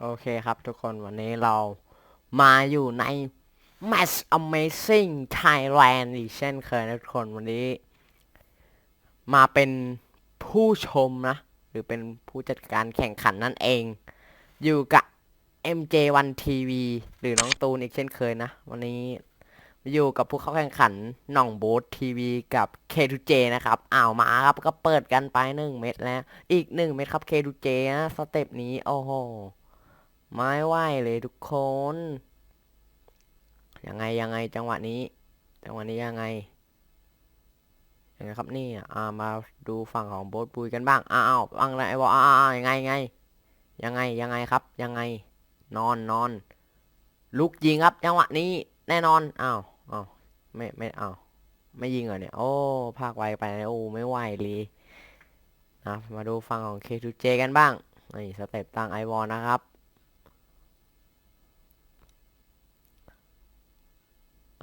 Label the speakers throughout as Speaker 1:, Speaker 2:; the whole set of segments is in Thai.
Speaker 1: โอเคครับทุกคนวันนี้เรามาอยู่ใน Match Amazing Thailand อีกเช่นเคยนะทุกคนวันนี้ มาเป็นผู้ชมนะ หรือเป็นผู้จัดการแข่งขันนั่นเอง อยู่กับ MJ1 TV หรือน้องตูนอีกเช่นเคยนะ วันนี้อยู่กับผู้เข้าแข่งขันน่องโบ๊ททีวีกับ K2J นะครับอ้าวมาครับก็เปิดกันไปหนึ่งเม็ดแล้ว อีกหนึ่งเม็ดครับ K2J นะสเต็ปนี้โอ้โห ไม่ไหวเลยทุกคน ยังไงยังไงจังหวะนี้ จังหวะนี้ยังไงยังไงครับนี่อ่ามาดูฝั่งของโบ๊ทบุยกันบ้าง อ้าวฟังอะไรบออ้าวยังไงยังไง ยังไงยังไงครับ ยังไง นอนนอนลุกยิงครับจังหวะนี้ แน่นอน อ้าวอ้าวไม่ไม่อ้าวไม่ยิงเหรอเนี่ย โอ้ภาคไวไปโอ้ไม่ไหวเลยนะมาดูฝั่งของ K2J กันบ้างนี่สเต็ปตั้งไอวอลนะครับ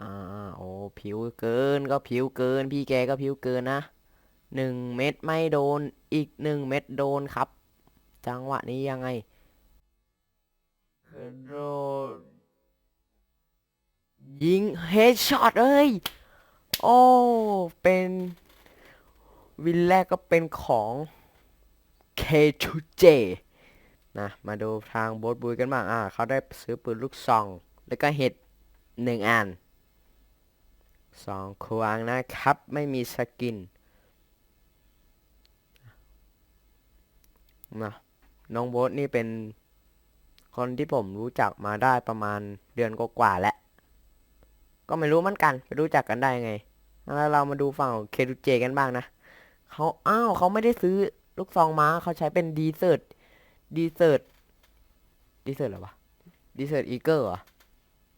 Speaker 1: อ่าโอ้ผิวเกินก็ผิวเกิน พี่แกก็ผิวเกินนะหนึ่งเม็ดไม่โดนอีกหนึ่งเม็ดโดนครับ จังหวะนี้ยังไงโดนยิงเฮดช็อตเอ้ย โอ้ เป็นวินแรกก็เป็นของ K2J นะ มาดูทางโบทบุยกันบ้าง อ่า เขาได้ซื้อปืนลูกซอง แล้วก็เห็ดหนึ่งอัน สองควางนะครับ ไม่มีสกินนะน้องโบ๊ทนี่เป็นคนที่ผมรู้จักมาได้ประมาณเดือนกว่าๆแล้ว ก็ไม่รู้เหมือนกัน ไปรู้จักกันได้ไง แล้วเรามาดูฝั่งเคทูเจกันบ้างนะเขาอ้าวเขาไม่ได้ซื้อลูกซองม้าเขาใช้เป็นดีเซอร์ตดีเซอร์ตดีเซอร์ตหรอวะดีเซอร์ตอีเกอร์เหรอ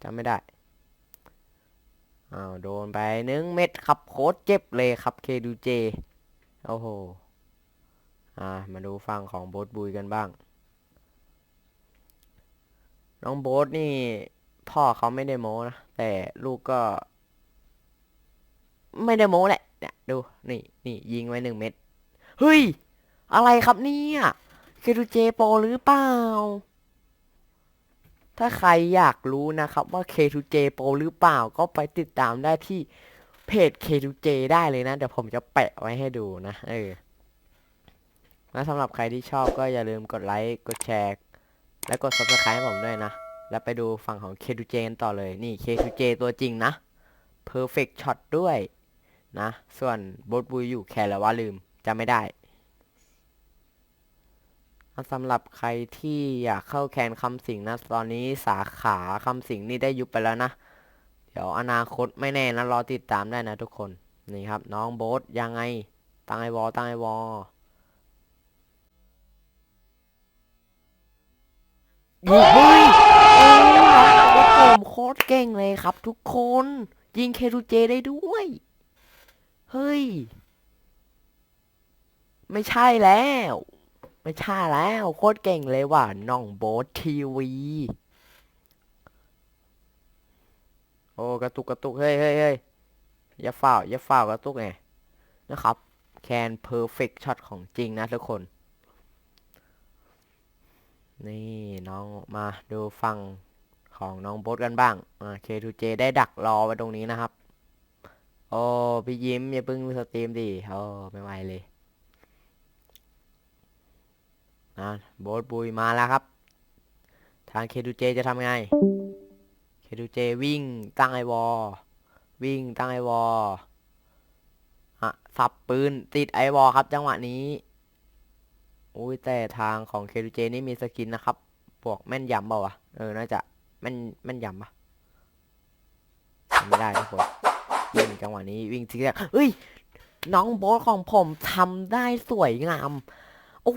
Speaker 1: จำไม่ได้ อ้าวโดนไปหนึ่งเม็ดครับโคตรเจ็บเลยครับเคดูเจโอ้โหอ่ามาดูฟังของโบ๊ทบุยกันบ้าง น้องโบ๊ทนี่ พ่อเขาไม่ได้โม้นะ แต่ลูกก็ ไม่ได้โม้แหละเนี่ยดูนี่นี่ยิงไว้หนึ่งเม็ดเฮ้ย อะไรครับเนี่ยเคดูเจโปรหรือเปล่า ถ้าใครอยากรู้นะครับว่า K2J Pro หรือเปล่าก็ไปติดตามได้ที่เพจ K2J ได้เลยนะ เดี๋ยวผมจะแปะไว้ให้ดูนะเออและสำหรับใครที่ชอบก็อย่าลืมกดไลค์กดแชร์และกด subscribe ให้ผมด้วยนะ แล้วไปดูฝั่งของ K2J กันต่อเลยนี่ K2J ตัวจริงนะ perfect shot ด้วยนะ ส่วนบดบุยอยู่แค่ละว่าลืมจำไม่ได้ สำหรับใครที่อยากเข้าแคนคำสิงนะ ตอนนี้สาขาคำสิงนี่ได้ยุบไปแล้วนะ เดี๋ยวอนาคตไม่แน่นะรอติดตามได้นะทุกคน นี่ครับ น้องโบ๊ทยังไงตั้งไอวอตั้งไอวอยิงเฮ้ยโอ้ยน้องโบ๊ทผมโคตรเก่งเลยครับทุกคน ยิงเคทูเจได้ด้วย เฮ้ย ไม่ใช่แล้ว ไม่ใช่แล้วโคตรเก่งเลยว่ะน้องโบ๊ททีวี โอ้กระตุกกระตุก เฮ้ยเฮ้ยเฮ้ยอย่าเฝ่าอย่าเฝ่ากระตุกไงนะครับ แคนเพอร์เฟกช็อตของจริงนะทุกคน นี่น้องมาดูฟังของน้องโบ๊ทกันบ้างอ่า K2J ได้ดักรอไว้ตรงนี้นะครับ โอ้พี่ยิ้มอย่าเพิ่งสตรีมดิโอ้ไม่ไหวเลย นะโบทบุยมาแล้วครับ ทางเคดูเจจะทำไงเคดูเจวิ่งตั้งไอวอวิ่งตั้งไอวออะสับปืนติดไอวอครับ จังหวะนี้อุ้ยแต่ทางของเคดูเจนี่มีสกินนะครับพวกแม่นยำเปล่าวะเออน่าจะแม่นแม่นยำปะจำไม่ได้ทุกคนวิ่งจังหวะนี้วิ่งทีแรกเฮ้ยน้องโบทของผมทำได้สวยงาม โอ้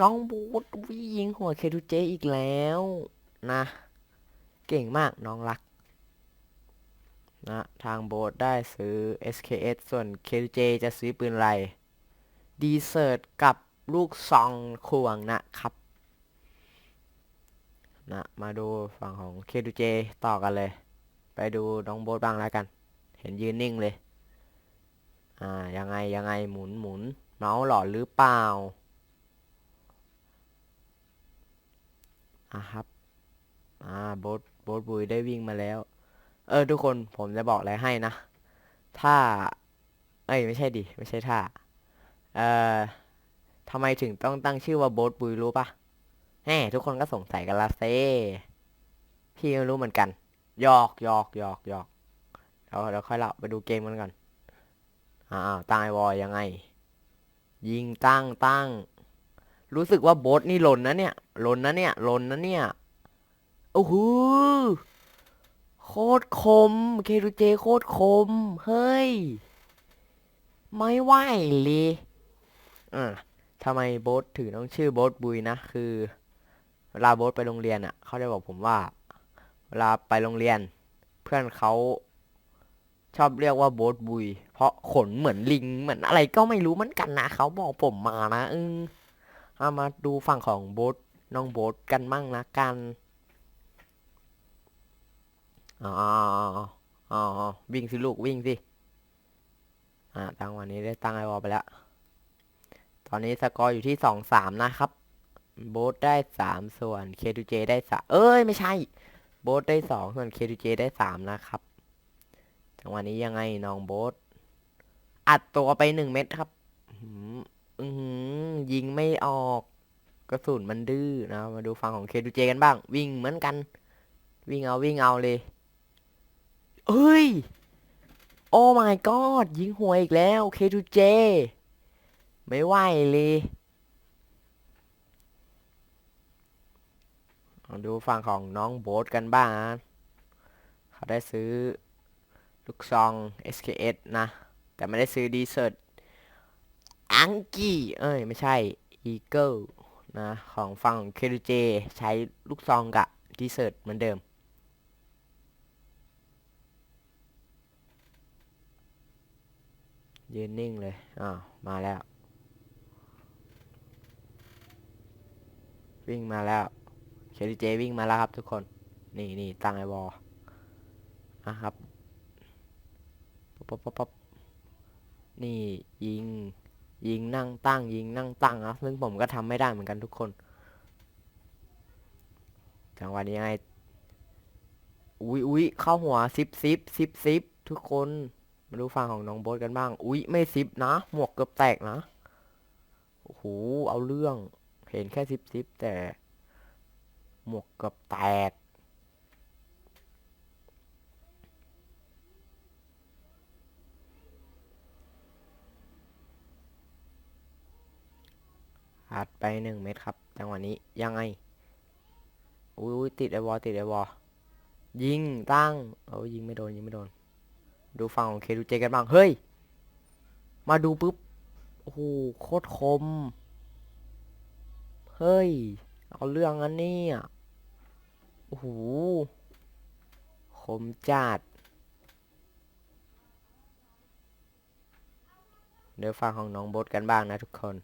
Speaker 1: น้องโบ๊ทวิ่งหัวเคทูเจอีกแล้วนะ เก่งมากน้องรัก นะ ทางโบ๊ทได้ซื้อ SKS ส่วน K2J จะซื้อปืนไร ดีเซอร์ตกับลูกซองควงนะครับ นะ มาดูฝั่งของ K2J ต่อกันเลย ไปดูน้องโบ๊ทบ้างแล้วกัน เห็นยืนนิ่งเลย อ่า ยังไงยังไงหมุนหมุน เมาส์หลอนหรือเปล่าอะครับ อ่าโบทโบทบุยได้วิ่งมาแล้ว เออ ทุกคนผมจะบอกอะไรให้นะ ถ้า เอ้ยไม่ใช่ดิ ไม่ใช่ถ้า เอ่อทำไมถึงต้องตั้งชื่อว่าโบทบุยรู้ปะแหมทุกคนก็สงสัยกันละเซพี่ไม่รู้เหมือนกันหยอกหยอกหยอกหยอกเดี๋ยวเดี๋ยวค่อยเล่าไปดูเกมกันก่อน อ้าวตั้งไอวอยังไง ยิงตั้งตั้ง รู้สึกว่าโบทนี่หล่นนะเนี่ยหล่นนะเนี่ยหล่นนะเนี่ยโอ้โหโคตรคม เคดูเจโคตรคม เฮ้ย ไม่ไหวเลยอ่าทำไมโบ๊ทถึงต้องชื่อโบ๊ทบุยนะ คือเวลาโบ๊ทไปโรงเรียนอะ เขาได้บอกผมว่า เวลาไปโรงเรียน เพื่อนเขา ชอบเรียกว่าโบ๊ทบุย เพราะขนเหมือนลิงเหมือนอะไรก็ไม่รู้เหมือนกันนะเขาบอกผมมานะเออเอามาดูฝั่งของโบ๊ทน้องโบ๊ทกันมั่งนะกันอ๋ออ๋อวิ่งสิลูกวิ่งสิอ่าตั้งวันนี้ได้ตั้งไอวอลไปแล้ว ตอนนี้สกอร์อยู่ที่สองสามนะครับ โบ๊ทได้สามส่วน K2J ได้สามเอ้ย ไม่ใช่ โบ๊ทได้สองส่วน K2J ได้สามนะครับ จังหวะนี้ยังไงน้องโบ๊ทอัดตัวไปหนึ่งเม็ดครับอื้อหืออื้อหือยิงไม่ออกกระสุนมันดื้อนะมาดูฝั่งของ K2J กันบ้าง วิ่งเหมือนกัน วิ่งเอาวิ่งเอาเลยเอ้ย โอ้ my god ยิงหัวอีกแล้ว K2J ไม่ไหวเลยมาดูฝั่งของน้องโบ๊ทกันบ้างเขาได้ซื้อ ลูกซอง SKS นะ แต่ไม่ได้ซื้อดีเซอร์อังกี้ เอ้ย ไม่ใช่ Eagle นะ ของฝั่ง K2J ใช้ลูกซองกับดีเซอร์เหมือนเดิมยืนนิ่งเลย อ้าว มาแล้ว วิ่งมาแล้วเคดีเจวิ่งมาแล้วครับทุกคน นี่นี่ตั้งไอวอลนะครับ ป๊อปป๊อปป๊อปนี่ยิง ยิงนั่งตั้ง ยิงนั่งตั้งนะซึ่งผมก็ทำไม่ได้เหมือนกันทุกคนจังหวะนี้ยังไงอุ๊ยอุ๊ยเข้าหัวซิปซิปซิปซิปทุกคนมาดูฟังของน้องโบ๊ทกันบ้าง อุ๊ยไม่ซิปนะ หมวกเกือบแตกนะ โอ้โห เอาเรื่อง เห็นแค่ซิปซิปแต่ หมวกเกือบแตก อัดไปหนึ่งเม็ดครับ จังหวะนี้ยังไง อุ๊ยติดไอวอลติดไอวอลยิงตั้งเออยิงไม่โดนยิงไม่โดน ดูฝั่งของเคดูเจกันบ้าง เฮ้ย มาดูปุ๊บ โอ้โหโคตรคม เฮ้ย เอาเรื่องอันนี้อะโอ้โหคมจัดเดี๋ยวฟังของน้องโบทกันบ้างนะทุกคน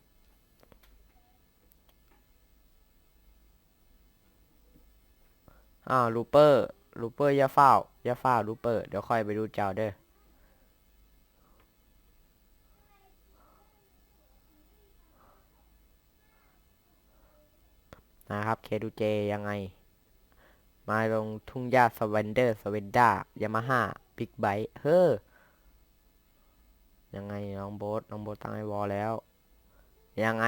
Speaker 1: อ้าวลูเปอร์ลูเปอร์อย่าเฝ้าอย่าเฝ้าลูเปอร์เดี๋ยวค่อยไปดูเจ้าเด้อนะครับเคดูเจยังไง มาลงทุ่งหญ้าสเวนเดอร์สเวนด้ายามาฮ่าบิ๊กไบค์เฮ้อยังไงน้องโบ๊ทน้องโบ๊ทตั้งไอวอลแล้ว ยังไง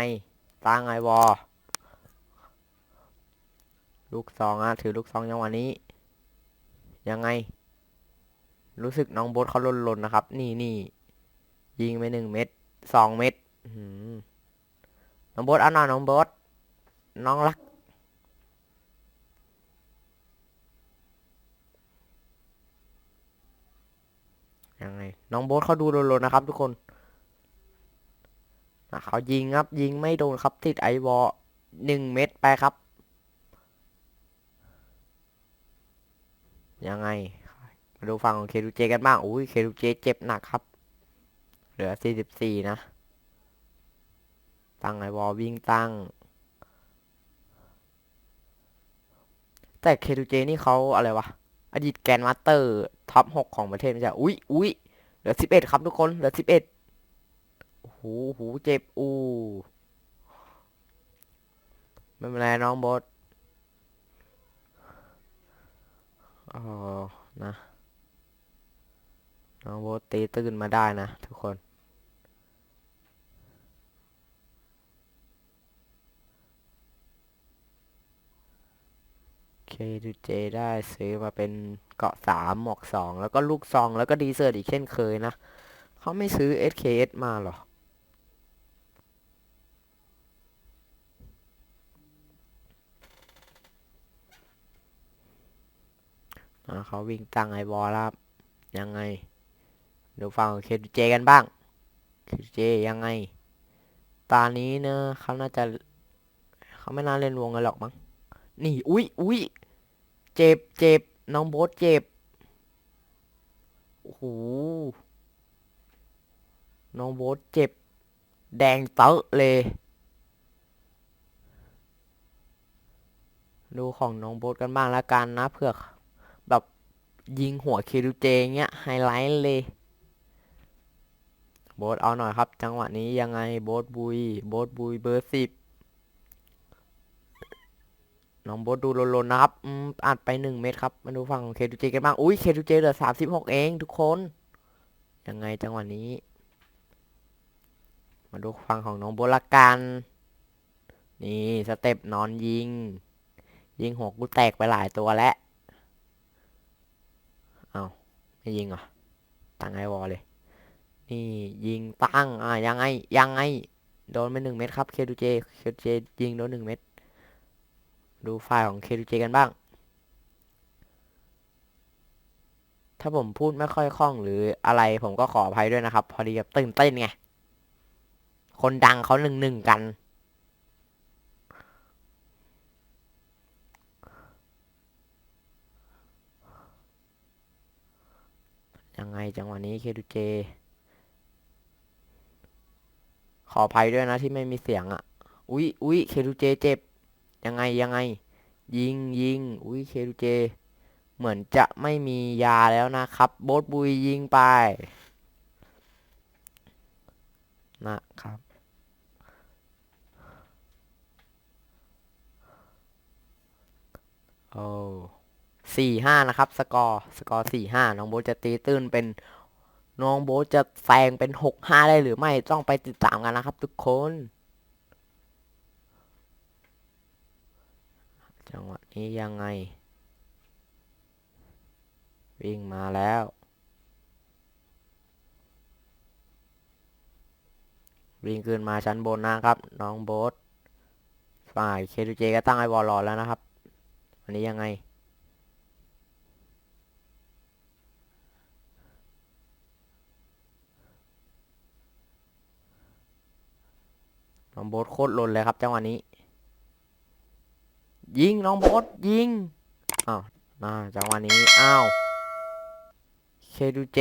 Speaker 1: ตั้งไอวอล ลูกซองอะถือลูกซองยังวันนี้ ยังไง รู้สึกน้องโบ๊ทเขาลนๆนะครับ นี่นี่ยิงไปหนึ่งเม็ดสองเม็ดน้องโบ๊ทเอาหน่อยน้องโบ๊ทน้องรัก ยังไง น้องโบ๊ทเขาดูโลนๆนะครับ ทุกคนเขายิงครับยิงไม่โดนครับติดไอวอหนึ่งเม็ดไปครับ ยังไง มาดูฝั่งของเคดูเจกันบ้างอุ้ยเคดูเจเจ็บหนักครับ เหลือ 44 นะ ตั้งไอวอลวิ่งตั้ง แต่เคดูเจนี่เขาอะไรวะ อดีตแกรนด์มาสเตอร์ท็อป 6 ของประเทศไม่ใช่อุ้ยอุ้ยเหลือ 11 ครับทุกคน เหลือ 11โอ้โหหูเจ็บอู้ไม่เป็นไรน้องโบท อ๋อนะน้องโบทตีตื่นมาได้นะทุกคน เคดูเจได้ซื้อมาเป็นเกาะสามหมวกสองแล้วก็ลูกซองแล้วก็ดีเซอร์อีกเช่นเคยนะ เขาไม่ซื้อ SKS มาหรอ เขาวิ่งตั้งไอวอลแล้วครับ ยังไงเดี๋ยวฟังเคดูเจกันบ้างเคดูเจยังไง ตานี้เนะเขาน่าจะ เขาไม่น่าเล่นวงกันหรอกมั้ง นี่ อุ๊ยอุ๊ยเจ็บเจ็บน้องโบ๊ทเจ็บ โอ้โห น้องโบ๊ทเจ็บ แดงเตอะเลย ดูของน้องโบ๊ทกันบ้างล้วกันนะเผื่อ ยิงหัวคิรูเจเงี้ยไฮไลท์เลย โบ๊ทเอาหน่อยครับ จังหวะนี้ยังไงโบ๊ทบุย โบ๊ทบุยเบอร์สิบน้องโบ๊ทดูโลนๆนะครับอืมอัดไปหนึ่งเม็ดครับ มาดูฝั่งของเคทูเจกันบ้าง อุ้ยเคทูเจเหลือสามสิบหกเองทุกคน ยังไงจังหวะนี้ มาดูฝั่งของน้องโบละกันนี่สเต็ปนอนยิง ยิงหัวกูแตกไปหลายตัวแล้ว เอาไม่ยิงเหรอ ตั้งไอวอลเลย นี่ยิงตั้ง อ่ายังไง ยังไง โดนไปหนึ่งเม็ดครับ เคทูเจ เคทูเจยิงโดนหนึ่งเม็ด ดูไฟล์ของเคทูเจกันบ้าง ถ้าผมพูดไม่ค่อยคล่องหรืออะไรผมก็ขออภัยด้วยนะครับ พอดีกับตื่นเต้นไง คนดังเขาหนึ่งหนึ่งกัน ยังไงจังหวะนี้เคดูเจ ขออภัยด้วยนะที่ไม่มีเสียงอะ อุ๊ยอุ๊ยเคดูเจเจ็บ ยังไงยังไง ยิงยิงอุ๊ยเคดูเจ เหมือนจะไม่มียาแล้วนะครับ โบทบุยยิงไป นะครับโอ้ สี่ห้านะครับ สกอร์ สกอร์สี่ห้าน้องโบจะตีตื้นเป็น น้องโบจะแซงเป็นหกห้าได้หรือไม่ต้องไปติดตามกันนะครับ ทุกคน จังหวะนี้ยังไง วิ่งมาแล้ววิ่งขึ้นมาชั้นบนนะครับ น้องโบ๊ทฝ่ายเคทูเจก็ตั้งไอวอลรอแล้วนะครับ อันนี้ยังไง น้องโบ๊ทโคตรลนเลยครับจังหวะนี้ ยิงน้องโบ๊ทยิงอ้าวน่าจังหวะนี้อ้าวเคดูเจ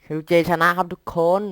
Speaker 1: เคดูเจชนะครับทุกคน